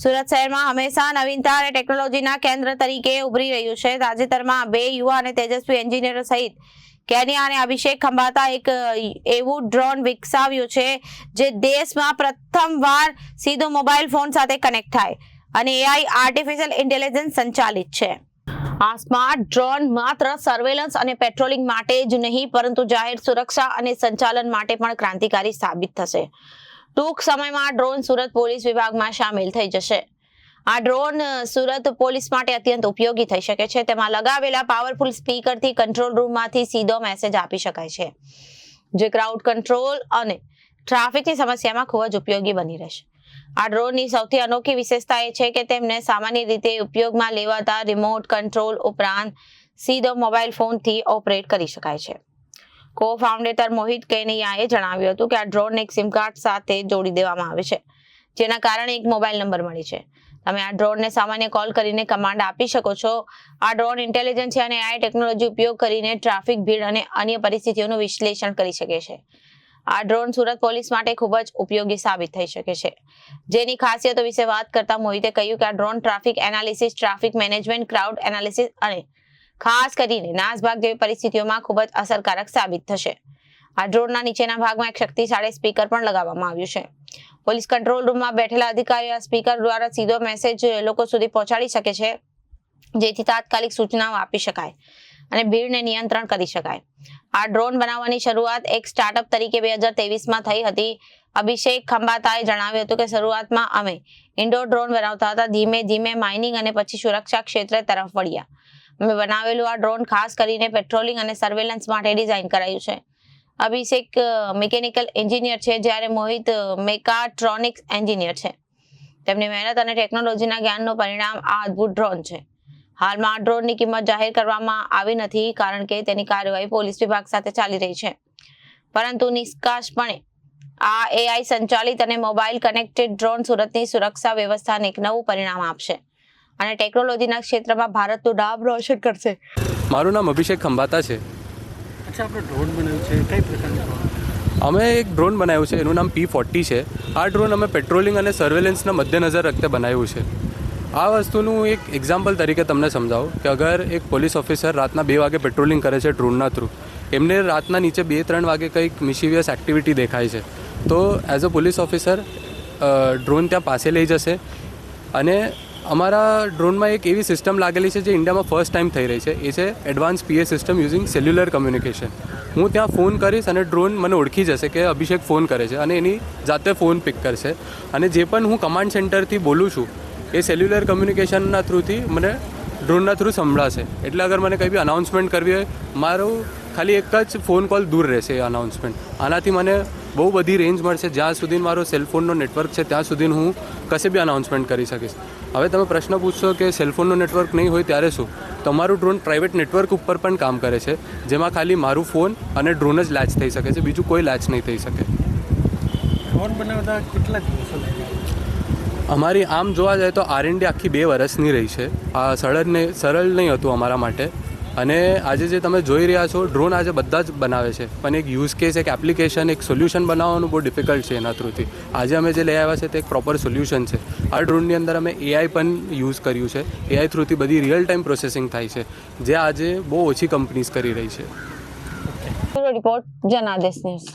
સુરત શહેરમાં હંમેશા નવીનતા અને ટેકનોલોજીના કેન્દ્ર તરીકે ઉભરી રહ્યું છે. તાજેતરમાં બે યુવા અને તેજસ્વી એન્જિનિયરો સહિત કેનિયા અને અભિષેક ખંભાતા એક એવું ડ્રોન વિકસાવ્યું છે જે દેશમાં પ્રથમવાર સીધો મોબાઈલ ફોન સાથે કનેક્ટ થાય અને એઆઈ આર્ટિફિશિયલ ઇન્ટેલિજન્સ સંચાલિત છે. આ સ્માર્ટ ડ્રોન માત્ર સર્વેલન્સ અને પેટ્રોલિંગ માટે જ નહીં, પરંતુ જાહેર સુરક્ષા અને સંચાલન માટે પણ ક્રાંતિકારી સાબિત થશે. ટૂંક સમયમાં ડ્રોન સુરત પોલીસ વિભાગમાં સામેલ થઈ જશે. આ ડ્રોન સુરત પોલીસ માટે અત્યંત ઉપયોગી થઈ શકે છે. તેમાં લગાવેલા પાવરફુલ સ્પીકરથી કંટ્રોલ રૂમમાંથી સીધો મેસેજ આપી શકાય છે. જે ક્રાઉડ કંટ્રોલ અને ટ્રાફિકની સમસ્યામાં ખૂબ જ ઉપયોગી બની રહેશે. આ ડ્રોનની સૌથી અનોખી વિશેષતા એ છે કે તેમને સામાન્ય રીતે ઉપયોગમાં લેવાતા રિમોટ કંટ્રોલ ઉપરાંત સીધો મોબાઈલ ફોનથી ઓપરેટ કરી શકાય છે. કો ફાઉન્ડેટર મોહિત કેનિયાએ જણાવ્યું હતું કે આ ડ્રોન એક સિમ કાર્ડ સાથે જોડી દેવામાં આવે છે, જેના કારણે એક મોબાઈલ નંબર મળી છે. તમે આ ડ્રોનને સામાન્ય કોલ કરીને કમાન્ડ આપી શકો છો. આ ડ્રોન ઇન્ટેલિજન્સ અને એઆઈ ટેકનોલોજી ઉપયોગ કરીને ટ્રાફિક ભીડ અને અન્ય પરિસ્થિતિઓનું વિશ્લેષણ કરી શકે છે. આ ડ્રોન સુરત પોલીસ માટે ખૂબ જ ઉપયોગી સાબિત થઈ શકે છે. જેની ખાસિયતો વિશે વાત કરતા મોહિતે કહ્યું કે આ drone traffic analysis traffic management crowd analysis અને ખાસ કરીને નાસભાગ જેવી પરિસ્થિતિઓમાં ખૂબ જ અસરકારક સાબિત થશે. આ ડ્રોનના નીચેના ભાગમાં એક શક્તિશાળી સ્પીકર પણ લગાવવામાં આવ્યું છે. પોલીસ કંટ્રોલ રૂમમાં બેઠેલા અધિકારીઓ સ્પીકર દ્વારા સીધો મેસેજ લોકો સુધી પહોંચાડી શકે છે, જેથી તાત્કાલિક સૂચનાઓ આપી શકાય અને ભીડને નિયંત્રણ કરી શકાય. આ ડ્રોન બનાવવાની શરૂઆત એક સ્ટાર્ટઅપ તરીકે બે હજાર તેવીસમાં થઈ હતી. અભિષેક ખંભાતાએ જણાવ્યું હતું કે શરૂઆતમાં અમે ઇન્ડોર ડ્રોન બનાવતા હતા. ધીમે ધીમે માઇનિંગ અને પછી સુરક્ષા ક્ષેત્ર તરફ વળ્યા. બનાવેલું આ ડ્રોન ખાસ કરીને પેટ્રોલિંગ અને સર્વેલન્સ માટે ડિઝાઇન કરાયું છે. અભિષેક મિકેનિકલ એન્જિનિયર છે જ્યારે મોહિત મેકાટ્રોનિક્સ એન્જિનિયર છે. તેમની મહેનત અને ટેકનોલોજીના જ્ઞાનનું પરિણામ આ અદ્ભુત ડ્રોન છે. હાલમાં આ ડ્રોનની કિંમત જાહેર કરવામાં આવી નથી કારણ કે તેની કાર્યવાહી પોલીસ વિભાગ સાથે ચાલી રહી છે. પરંતુ નિષ્કાશપણે આ એઆઈ સંચાલિત અને મોબાઈલ કનેક્ટેડ ડ્રોન સુરતની સુરક્ષા વ્યવસ્થાને એક નવું પરિણામ આપશે. અને ટેકનોલોજીના ક્ષેત્રમાં ભારતનું નામ રોશન કરશે. મારું નામ અભિષેક ખંભાતા છે. અચ્છા આપણે ડ્રોન બનાવ્યું છે. કઈ પ્રકારનું અમે એક ડ્રોન બનાવ્યું છે. એનું નામ પી ફોર્ટી છે. આ ડ્રોન અમે પેટ્રોલિંગ અને સર્વેલન્સના મધ્યનજર રખતે બનાવ્યું છે. આ વસ્તુનું એક એક્ઝામ્પલ તરીકે તમને સમજાવું કે અગર એક પોલીસ ઓફિસર રાતના બે વાગે પેટ્રોલિંગ કરે છે ડ્રોનના થ્રુ એમને રાતના નીચે બે ત્રણ વાગે કંઈક મિશિવિયસ એક્ટિવિટી દેખાય છે તો as a police officer drone ત્યાં પાસે લઈ જશે અને અમારા ડ્રોનમાં એક એવી સિસ્ટમ લાગેલી છે જે ઇન્ડિયામાં ફર્સ્ટ ટાઈમ થઈ રહી છે. એ છે advance PA system using cellular communication હું ત્યાં ફોન કરીશ અને ડ્રોન મને ઓળખી જશે કે અભિષેક ફોન કરે છે અને એની જાતે ફોન પિક કરશે. અને જે પણ હું કમાન્ડ સેન્ટરથી બોલું છું, એ સેલ્યુલર કમ્યુનિકેશનના થ્રુથી મને ડ્રોનના થ્રુ સંભળાશે. એટલે અગર મને કંઈ બી અનાઉન્સમેન્ટ કરવી હોય, મારું ખાલી એક જ ફોન કોલ દૂર રહેશે એ અનાઉન્સમેન્ટ આનાથી મને બહુ બધી રેન્જ મળશે. જ્યાં સુધી મારો સેલફોનનો નેટવર્ક છે ત્યાં સુધી હું કશે બી અનાઉન્સમેન્ટ કરી શકીશ. હવે તમે પ્રશ્ન પૂછશો કે સેલફોનનો નેટવર્ક નહીં હોય ત્યારે શું? તમારું ડ્રોન પ્રાઇવેટ નેટવર્ક ઉપર પણ કામ કરે છે. જેમાં ખાલી મારું ફોન અને ડ્રોન જ લેચ થઈ શકે છે. બીજું કોઈ લેચ નહીં થઈ શકે. ડ્રોન બનાવતા કેટલા દિવસો અમારી આમ જોવા જાય તો આર આખી બે વર્ષની રહી છે. આ સરળ ને સરળ નહીં હતું અમારા માટે. અને આજે જે તમે જોઈ રહ્યા છો ડ્રોન આજે બધા જ બનાવે છે. પણ એક યુઝ કેસ એક એપ્લિકેશન એક સોલ્યુશન બનાવવાનું બહુ ડિફિકલ્ટ છે એના થ્રુથી આજે અમે જે લઈ આવ્યા છે, તે એક પ્રોપર સોલ્યુશન છે. આ ડ્રોનની અંદર અમે એઆઈ પણ યુઝ કર્યું છે. એઆઈ થ્રુથી બધી રિયલ ટાઈમ પ્રોસેસિંગ થાય છે, જે આજે બહુ ઓછી કંપનીઝ કરી રહી છે. રિપોર્ટ જનાદેશ